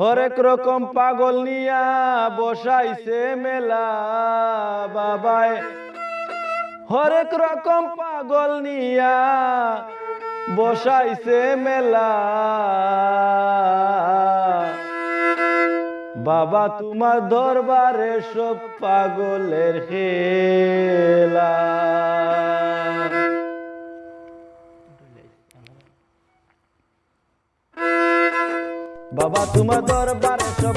হরেক রকম পাগল নিয়া বসাইছে মেলা বাবায়। হরেক রকম পাগল নিয়া বসাইছে মেলা। বাবা, তোমার দরবারে সব পাগলের খেলা। বাবা তোমার দরবারে সব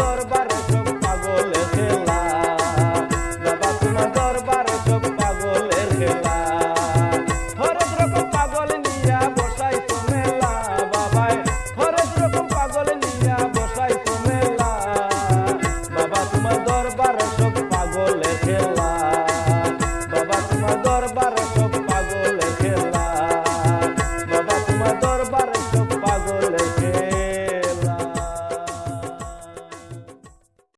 করবা